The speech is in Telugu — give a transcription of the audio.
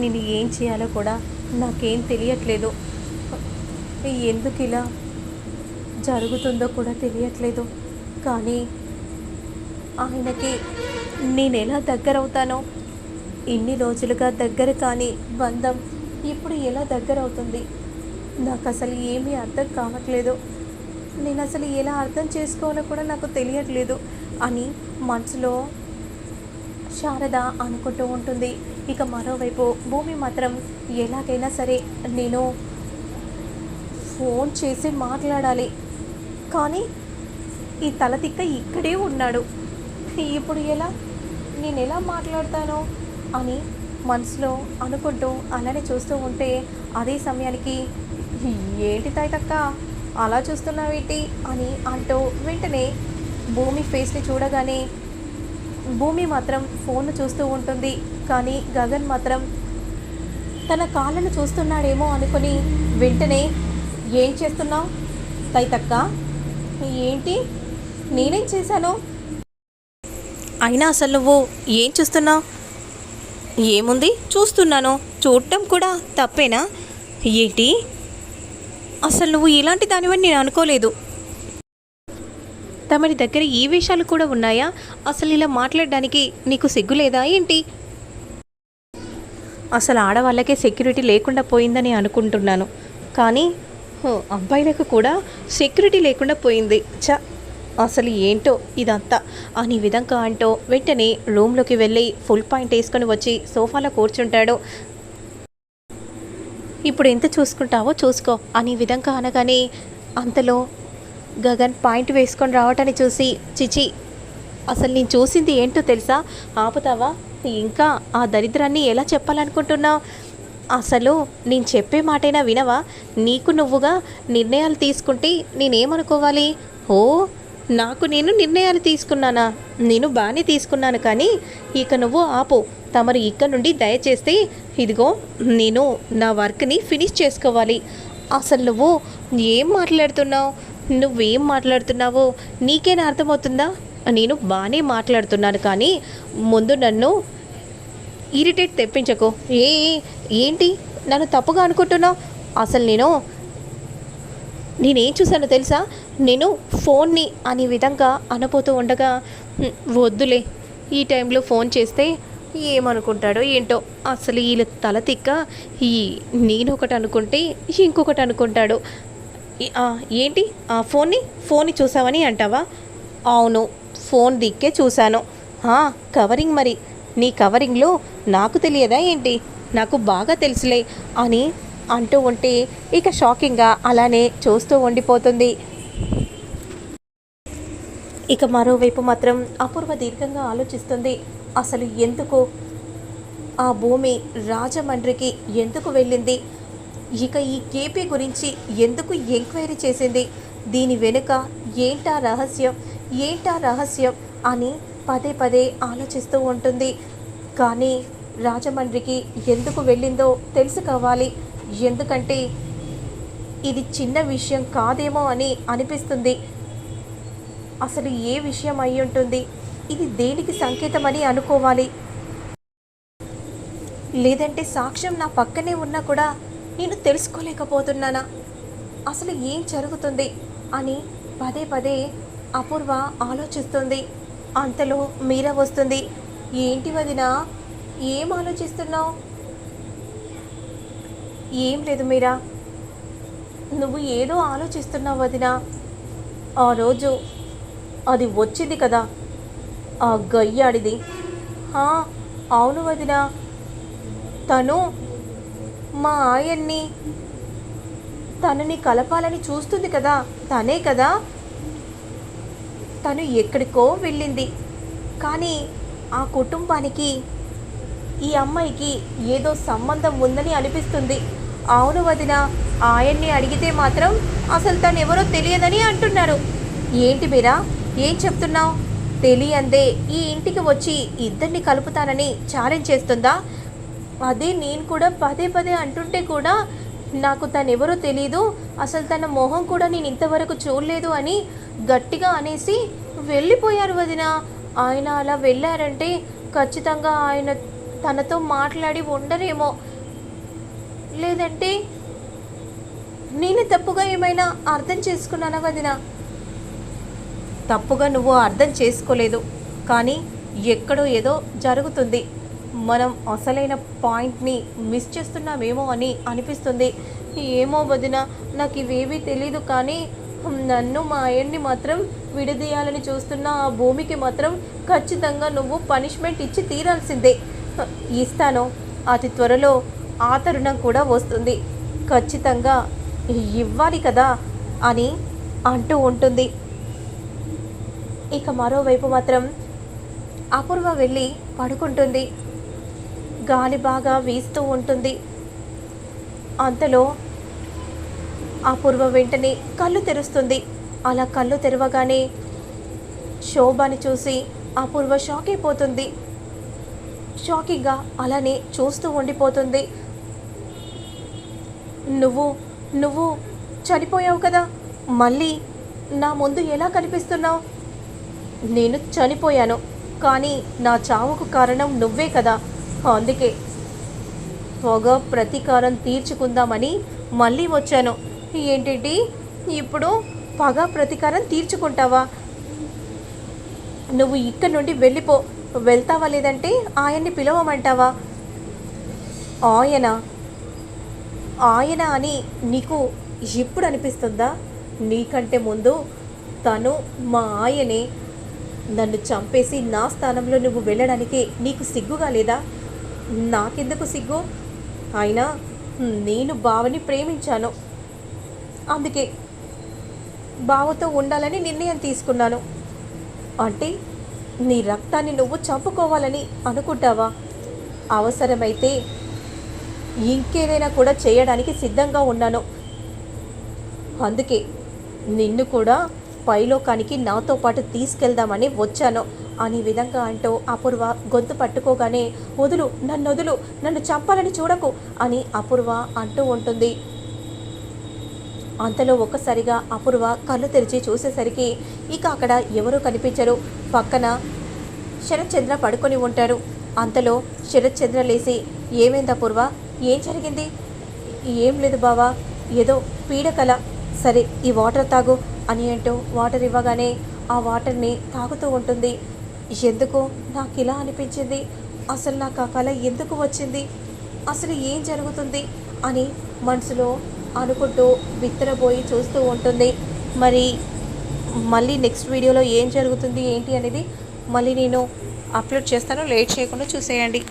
నేను ఏం చేయాలో కూడా నాకేం తెలియట్లేదు. ఎందుకు ఇలా జరుగుతుందో కూడా తెలియట్లేదు. కానీ ఆయనకి నేను ఎలా దగ్గర అవుతానో ఇన్ని రోజులుగా దగ్గర కానీ బంధం ఇప్పుడు ఎలా దగ్గర అవుతుంది? నాకు అసలు ఏమీ అర్థం కావట్లేదు. నేను అసలు ఎలా అర్థం చేసుకోవాలో కూడా నాకు తెలియట్లేదు అని మనసులో శారద అనుకుంటూ ఉంటుంది. ఇక మరోవైపు భూమి మాత్రం ఎలాగైనా సరే నేను ఫోన్ చేసి మాట్లాడాలి. కానీ ఈ తలతిక్క ఇక్కడే ఉన్నాడు. ఇప్పుడు ఎలా? నేను ఎలా మాట్లాడతాను అని మనసులో అనుకుంటూ అలానే చూస్తూ ఉంటే అదే సమయానికి ఏంటి తాయితక్క అలా చూస్తున్నావేంటి? అని అంటూ వెంటనే భూమి ఫేస్ని చూడగానే భూమి మాత్రం ఫోన్ చూస్తూ ఉంటుంది. కానీ గగన్ మాత్రం తన కాళ్ళను చూస్తున్నాడేమో అనుకుని వెంటనే ఏం చేస్తున్నావు? తైతక్క ఏంటి? నేనేం చేశాను? అయినా అసలు నువ్వు ఏం చూస్తున్నావు? ఏముంది? చూస్తున్నాను. చూడటం కూడా తప్పేనా? ఏంటి? అసలు నువ్వు ఇలాంటి దానివని నేను అనుకోలేదు. తమరి దగ్గర ఈ విషయాలు కూడా ఉన్నాయా? అసలు ఇలా మాట్లాడడానికి నీకు సిగ్గు లేదా ఏంటి? అసలు ఆడవాళ్ళకే సెక్యూరిటీ లేకుండా పోయిందని అనుకుంటున్నాను. కానీ హో, అబ్బాయిలకు కూడా సెక్యూరిటీ లేకుండా పోయింది. చ అసలు ఏంటో ఇదంతా? అని విధంగా అంటూ వెంటనే రూమ్లోకి వెళ్ళి ఫుల్ పాయింట్ వేసుకొని వచ్చి సోఫాలో కూర్చుంటాడు. ఇప్పుడు ఎంత చూసుకుంటావో చూసుకో అని విధంగా అనగానే అంతలో గగన్ పాయింట్ వేసుకొని రావటాన్ని చూసి చిచి అసలు నేను చూసింది ఏంటో తెలుసా? ఆపుతావా? ఇంకా ఆ దరిద్రాన్ని ఎలా చెప్పాలనుకుంటున్నావు? అసలు నేను చెప్పే మాటైనా వినవా? నీకు నువ్వుగా నిర్ణయాలు తీసుకుంటే నేనేమనుకోవాలి? ఓ నాకు నేను నిర్ణయాలు తీసుకున్నానా? నేను బాగానే తీసుకున్నాను కానీ ఇక నువ్వు ఆపు. తమరు ఇక్కడ నుండి దయచేస్తే ఇదిగో నేను నా వర్క్ని ఫినిష్ చేసుకోవాలి. అసలు నువ్వు ఏం మాట్లాడుతున్నావు? నువ్వేం మాట్లాడుతున్నావో? నీకేనా అర్థమవుతుందా? నేను బాగానే మాట్లాడుతున్నాను కానీ ముందు నన్ను ఇరిటేట్ తెప్పించకు. ఏ ఏంటి? నన్ను తప్పుగా అనుకుంటున్నావు? అసలు నేను నేనేం చూశానో తెలుసా? నేను ఫోన్ని అనే విధంగా అనపోతూ ఉండగా వద్దులే. ఈ టైంలో ఫోన్ చేస్తే ఏమనుకుంటాడో ఏంటో అసలు వీళ్ళ తల తిక్క. ఈ నేను ఒకటి అనుకుంటే ఇంకొకటి అనుకుంటాడు. ఏంటి? ఆ ఫోన్ని? ఫోన్ని చూసావని అంటావా? అవును ఫోన్ దిక్కే చూశాను. కవరింగ్ మరి. నీ కవరింగ్లో నాకు తెలియదా ఏంటి? నాకు బాగా తెలుసులే అని అంటూ ఉంటే ఇక షాకింగ్గా అలానే చూస్తూ ఉండిపోతుంది. ఇక మరోవైపు మాత్రం అపూర్వ దీర్ఘంగా ఆలోచిస్తుంది. అసలు ఎందుకు? ఆ భూమి రాజమండ్రికి ఎందుకు వెళ్ళింది? ఇక ఈ కేపీ గురించి ఎందుకు ఎంక్వైరీ చేసింది? దీని వెనుక ఏంటా రహస్యం? ఏంటా రహస్యం? అని పదే పదే ఆలోచిస్తూ ఉంటుంది. కానీ రాజమండ్రికి ఎందుకు వెళ్ళిందో తెలుసుకోవాలి ఎందుకంటే ఇది చిన్న విషయం కాదేమో అని అనిపిస్తుంది. అసలు ఏ విషయం అయి ఉంటుంది? ఇది దేనికి సంకేతమని అనుకోవాలి. లేదంటే సాక్ష్యం నా పక్కనే ఉన్నా కూడా నేను తెలుసుకోలేకపోతున్నానా? అసలు ఏం జరుగుతుంది? అని పదే పదే అపూర్వ ఆలోచిస్తుంది. అంతలో మీరా వస్తుంది. ఏంటి వదిన? ఏం ఆలోచిస్తున్నావు? ఏం లేదు మీరా. నువ్వు ఏదో ఆలోచిస్తున్నావు వదిన. ఆ రోజు అది వచ్చింది కదా. ఆ గయ్యాడిది. అవును వదిన. తను మా ఆయన్ని తనని కలపాలని చూస్తుంది కదా. తనే కదా తను ఎక్కడికో వెళ్ళింది. కానీ ఆ కుటుంబానికి ఈ అమ్మాయికి ఏదో సంబంధం ఉందని అనిపిస్తుంది. అవును వదిన ఆయన్ని అడిగితే మాత్రం అసలు తను ఎవరో తెలియదని అంటున్నారు. ఏంటి మీరా? ఏం చెప్తున్నావు? తెలియందే ఈ ఇంటికి వచ్చి ఇద్దరిని కలుపుతానని ఛాలెంజ్ చేస్తుందా? అదే నేను కూడా పదే పదే అంటుంటే కూడా నాకు తనెవరో తెలీదు. అసలు తన మొహం కూడా నేను ఇంతవరకు చూడలేదు అని గట్టిగా అనేసి వెళ్ళిపోయారు వదిన. ఆయన అలా వెళ్ళారంటే ఖచ్చితంగా ఆయన తనతో మాట్లాడి ఉండరేమో. లేదంటే నేను తప్పుగా ఏమైనా అర్థం చేసుకున్నానా వదిన? తప్పుగా నువ్వు అర్థం చేసుకోలేదు. కానీ ఎక్కడో ఏదో జరుగుతుంది. మనం అసలైన పాయింట్ని మిస్ చేస్తున్నామేమో అని అనిపిస్తుంది. ఏమో వదిన నాకు ఇవేవీ తెలీదు కానీ నన్ను మా ఆయన్ని మాత్రం విడదీయాలని చూస్తున్న ఆ భూమికి మాత్రం ఖచ్చితంగా నువ్వు పనిష్మెంట్ ఇచ్చి తీరాల్సిందే. ఇస్తాను. అతి త్వరలో ఆ తరుణం కూడా వస్తుంది. ఖచ్చితంగా ఇవ్వాలి కదా అని అంటూ ఉంటుంది. ఇక మరోవైపు మాత్రం అపూర్వ వెళ్ళి పడుకుంటుంది. గాలి బాగా వీస్తూ ఉంటుంది. అంతలో అపూర్వ వెంటనే కళ్ళు తెరుస్తుంది. అలా కళ్ళు తెరవగానే శోభని చూసి అపూర్వ షాక్ అయిపోతుంది. షాకింగ్గా అలానే చూస్తూ ఉండిపోతుంది. నువ్వు నువ్వు చనిపోయావు కదా! మళ్ళీ నా ముందు ఎలా కనిపిస్తున్నావు? నేను చనిపోయాను కానీ నా చావుకు కారణం నువ్వే కదా! అందుకే పొగ ప్రతీకారం తీర్చుకుందామని మళ్ళీ వచ్చాను. ఏంటి ఇప్పుడు పగ ప్రతీకారం తీర్చుకుంటావా? నువ్వు ఇక్కడ నుండి వెళ్ళిపో. వెళ్తావా లేదంటే ఆయన్ని పిలవమంటావా? ఆయన ఆయన అని నీకు ఇప్పుడు అనిపిస్తుందా? నీకంటే ముందు తను మా ఆయనే. నన్ను చంపేసి నా స్థానంలో నువ్వు వెళ్ళడానికి నీకు సిగ్గుగా లేదా? నాకెందుకు సిగ్గు? అయినా నేను బావని ప్రేమించాను. అందుకే బావతో ఉండాలని నిర్ణయం తీసుకున్నాను. అంటే నీ రక్తాన్ని నువ్వు చంపుకోవాలని అనుకుంటావా? అవసరమైతే ఇంకేదైనా కూడా చేయడానికి సిద్ధంగా ఉన్నాను. అందుకే నిన్ను కూడా పైలోకానికి నాతో పాటు తీసుకెళ్దామని వచ్చాను. అనే విధంగా అంటూ అపూర్వ గొంతు పట్టుకోగానే వదులు నన్ను వదులు నన్ను చంపాలని చూడకు అని అపూర్వ అంటూ ఉంటుంది. అంతలో ఒక్కసారిగా అపూర్వ కళ్ళు తెరిచి చూసేసరికి ఇక అక్కడ ఎవరూ కనిపించరు. పక్కన శరత్చంద్ర పడుకొని ఉంటారు. అంతలో శరత్చంద్ర లేచి ఏమైంది అపూర్వ? ఏం జరిగింది? ఏం లేదు బావా ఏదో పీడకల. సరే ఈ వాటర్ తాగు అని అంటూ వాటర్ ఇవ్వగానే ఆ వాటర్ని తాగుతూ ఉంటుంది. ఎందుకు? నాకు ఇలా అనిపించింది. అసలు నాకు ఆ కళ ఎందుకు వచ్చింది? అసలు ఏం జరుగుతుంది? అని మనసులో అనుకుంటూ విత్తరబోయి చూస్తూ ఉంటుంది. మరి మళ్ళీ నెక్స్ట్ వీడియోలో ఏం జరుగుతుంది ఏంటి అనేది మళ్ళీ నేను అప్లోడ్ చేస్తాను. లేట్ చేయకుండా చూసేయండి.